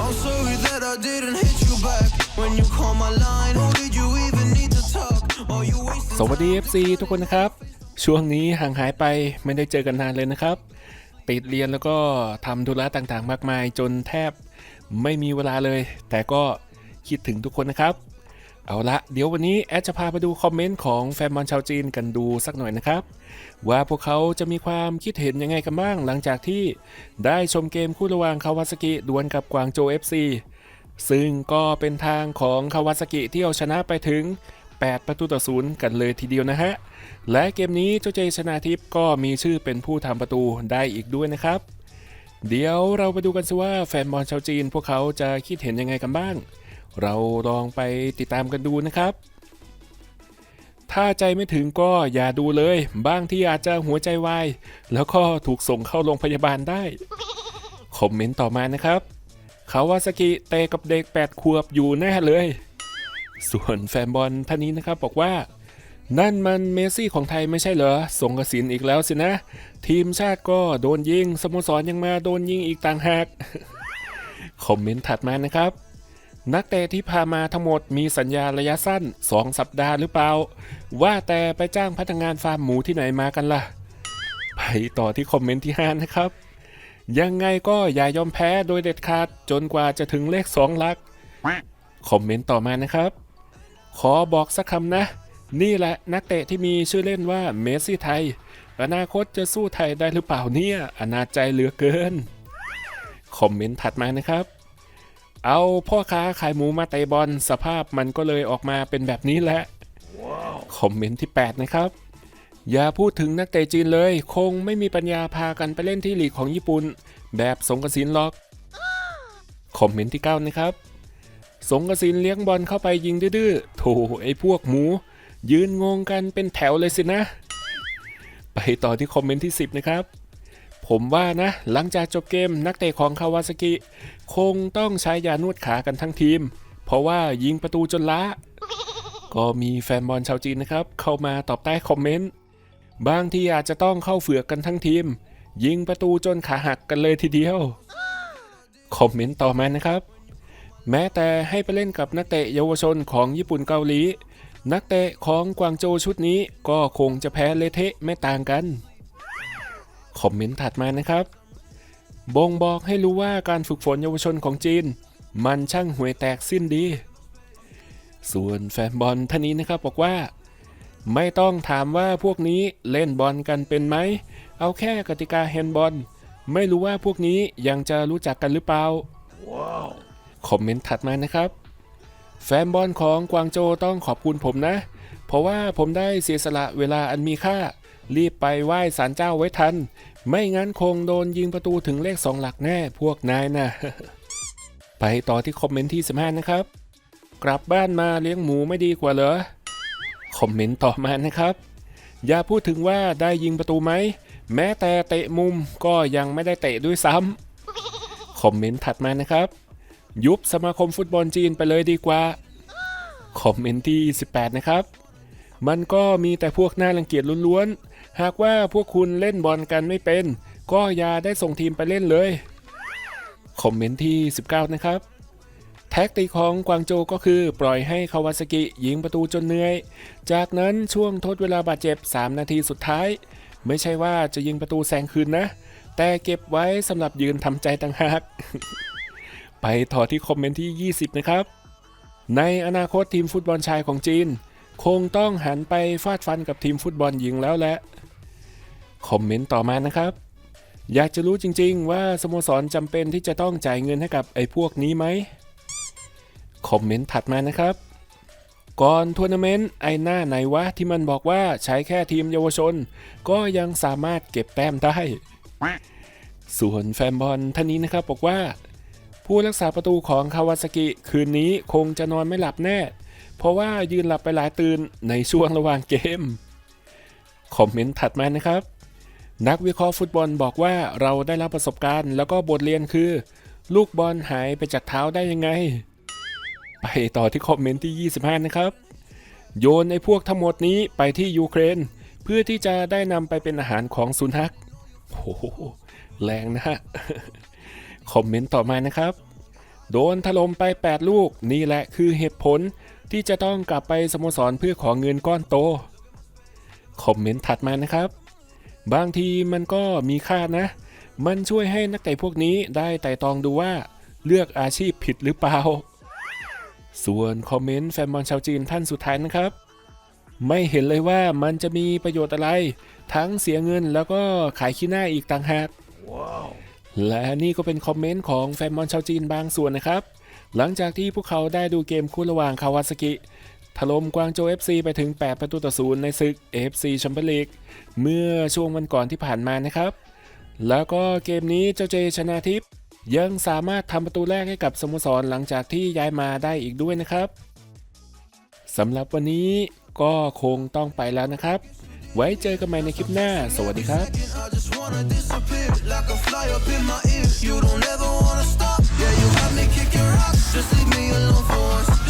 I'm sorry that I didn't hit you back when you call my line. Who did you even need to talk? Oh, you wasted สวัสดี FC ทุกคนนะครับ ช่วงนี้ห่างหายไปไม่ได้เจอกันนานเลยนะครับ ติดเรียนแล้วก็ทำธุระต่างๆ มากมายจนแทบไม่มีเวลาเลย แต่ก็คิดถึงทุกคนนะครับ เอาละเดี๋ยววันนี้แอดจะพาไปดูคอมเมนต์ของแฟนบอลชาวจีนกันดูสักหน่อยนะครับ ว่าพวกเขาจะมีความคิดเห็นยังไงกันบ้าง หลังจากที่ได้ชมเกมคู่ระหว่างคาวาซากิดวลกับกวางโจ FC ซึ่งก็เป็นทางของคาวาซากิที่เอาชนะไปถึง 8 ประตูต่อศูนย์กันเลยทีเดียวนะฮะ และเกมนี้เจ้าเจชนาทิพย์ก็มีชื่อเป็นผู้ทำประตูได้อีกด้วยนะครับ เดี๋ยวเราไปดูกันสิว่าแฟนบอลชาวจีน พวกเขาจะคิดเห็นยังไงกันบ้าง เราลองไปติดตามกันดูนะครับ ถ้าใจไม่ถึงก็อย่าดูเลย บางที่อาจจะหัวใจวาย แล้วก็ถูกส่งเข้าโรงพยาบาลได้ คอมเมนต์ต่อมานะครับคาวาซากิเตะกับเด็ก 8 ขวบอยู่แน่เลย ส่วนแฟนบอลท่านนี้นะครับบอกว่านั่นมันเมสซี่ของไทยไม่ใช่เหรอ ส่งกสินอีกแล้วสินะ ทีมชาติก็โดนยิง สโมสรยังมาโดนยิงอีกต่างหาก คอมเมนต์ถัดมานะครับ นักเตะที่พามาทั้งหมดมีสัญญาระยะสั้น 2 สัปดาห์หรือเปล่า ว่าแต่ไปจ้างพนักงานฟาร์มหมูที่ไหนมากันล่ะ ไปต่อที่คอมเมนต์ที่5นะครับ ยังไงก็อย่ายอมแพ้โดยเด็ดขาดจนกว่าจะถึงเลข 2 หลัก คอมเมนต์ต่อมานะครับ ขอบอกสักคำนะ นี่แหละนักเตะที่มีชื่อเล่นว่าเมสซี่ไทย อนาคตจะสู้ไทยได้หรือเปล่าเนี่ยอนาจใจเหลือเกิน คอมเมนต์ถัดมานะครับ เอาพ่อค้าขายหมูมาเตะบอลสภาพมันก็เลยออกมาเป็นแบบนี้แหละคอมเมนต์ที่ 8 นะครับ อย่าพูดถึงนักเตะจีนเลย คงไม่มีปัญญาพากันไปเล่นที่ลีกของญี่ปุ่น แบบสงกระสินหรอก คอมเมนต์ที่ 9 นะครับ สงกระสินเลี้ยงบอลเข้าไปยิงดื้อๆโถไอ้พวกหมู ยืนงงกันเป็นแถวเลยสินะ ไปต่อที่คอมเมนต์ที่ 10 นะครับ ผมว่านะ หลังจากจบเกมนักเตะของคาวาซากิ คงต้องใช้ยานวดขากันทั้งทีม เพราะว่ายิงประตูจนล้า ก็มีแฟนบอลชาวจีนนะครับ เข้ามาตอบใต้คอมเมนต์ บางทีอาจจะต้องเข้าเฝือกกันทั้งทีม ยิงประตูจนขาหักกันเลยทีเดียว คอมเมนต์ต่อมานะครับ แม้แต่ให้ไปเล่นกับนักเตะเยาวชนของญี่ปุ่นเกาหลี นักเตะของกวางโจวชุดนี้ก็คงจะแพ้เละเทะไม่ต่างกัน คอมเมนต์ถัดมานะครับบ่งบอกให้รู้ว่าการฝึกฝนเยาวชนของจีน มันช่างห่วยแตกสิ้นดี ส่วนแฟนบอลท่านนี้นะครับบอกว่า ไม่ต้องถามว่าพวกนี้เล่นบอลกันเป็นไหม เอาแค่กติกาแฮนด์บอล ไม่รู้ว่าพวกนี้ยังจะรู้จักกันหรือเปล่าคอมเมนต์ถัดมานะครับ แฟนบอลของกวางโจวต้องขอบคุณผมนะ เพราะว่าผมได้เสียสละเวลาอันมีค่า รีบไปไหว้ศาลเจ้าไว้ทัน ไม่งั้นคงโดนยิงประตูถึงเลขสองหลักแน่พวกนายนะไปต่อที่คอมเมนต์ที่ 15 นะครับ กลับบ้านมาเลี้ยงหมูไม่ดีกว่าเหรอ คอมเมนต์ต่อมานะครับ อย่าพูดถึงว่าได้ยิงประตูไหม แม้แต่เตะมุมก็ยังไม่ได้เตะด้วยซ้ำคอมเมนต์ถัดมานะครับ ยุบสมาคมฟุตบอลจีนไปเลยดีกว่า คอมเมนต์ที่ 18 นะครับ มันก็มีแต่พวกน่ารังเกียจล้วนๆ หากว่าพวกคุณเล่นบอลกันไม่เป็น ก็อย่าได้ส่งทีมไปเล่นเลย คอมเมนต์ที่ 19 นะครับ แท็กติกของกวางโจก็คือปล่อยให้คาวาซากิยิงประตูจนเหนื่อย จากนั้นช่วงทดเวลาบาดเจ็บ 3 นาทีสุดท้าย ไม่ใช่ว่าจะยิงประตูแซงคืนนะ แต่เก็บไว้สำหรับยืนทำใจต่างหาก ไปต่อที่คอมเมนต์ที่ 20 นะครับ ในอนาคตทีมฟุตบอลชายของจีน คงต้องหันไปฟาดฟันกับทีมฟุตบอลหญิงแล้วแหละ คอมเมนต์ต่อมานะครับ อยากจะรู้จริงๆ ว่าสโมสรจำเป็นที่จะต้องจ่ายเงินให้กับไอ้พวกนี้ไหมคอมเมนต์ถัดมานะครับ ก่อนทัวร์นาเมนต์ไอ้หน้าไหนวะที่มันบอกว่าใช้แค่ทีมเยาวชน ก็ยังสามารถเก็บแต้มได้ ส่วนแฟนบอลท่านนี้นะครับบอกว่า ผู้รักษาประตูของคาวาซากิคืนนี้คงจะนอนไม่หลับแน่ เพราะว่ายืนหลับไปหลายตื่นในช่วงระหว่างเกม คอมเมนต์ถัดมานะครับ นักวิเคราะห์ฟุตบอลบอกว่าเราได้รับประสบการณ์ แล้วก็บทเรียนคือ ลูกบอลหายไปจากเท้าได้ยังไง ไปต่อที่คอมเมนต์ที่ 25 นะครับ โยนไอ้พวกทั้งหมดนี้ไปที่ยูเครน เพื่อที่จะได้นำไปเป็นอาหารของสุนัขโอ้โหแรงนะฮะคอมเมนต์ต่อมานะครับ โดนถล่มไป 8 ลูกนี่แหละคือเหตุผล ที่จะต้องกลับไปสโมสรเพื่อขอเงินก้อนโต คอมเมนต์ถัดมานะครับ บางทีมันก็มีค่านะ มันช่วยให้นักเตะพวกนี้ได้ไต่ตองดูว่าเลือกอาชีพผิดหรือเปล่า ส่วนคอมเมนต์แฟนบอลชาวจีนท่านสุดท้ายนะครับ ไม่เห็นเลยว่ามันจะมีประโยชน์อะไร ทั้งเสียเงินแล้วก็ขายขี้หน้าอีกต่างหากและนี่ก็เป็นคอมเมนต์ของแฟนบอลชาวจีนบางส่วนนะครับ หลังจากที่พวกเขาได้ดูเกมคู่ระหว่างคาวาซากิถล่มกวางโจว FC ไปถึง 8 ประตูต่อศูนย์ในศึก AFC แชมเปี้ยนลีกเมื่อช่วงวันก่อนที่ผ่านมานะครับ แล้วก็เกมนี้เจ้าเจชนาทิพย์ยังสามารถทำประตูแรกให้กับสโมสรหลังจากที่ย้ายมาได้อีกด้วยนะครับสำหรับวันนี้ก็คงต้องไปแล้วนะครับ ไว้เจอกันใหม่ในคลิปหน้า สวัสดีครับ Yeah, you got me kicking rocks. Just leave me alone for once.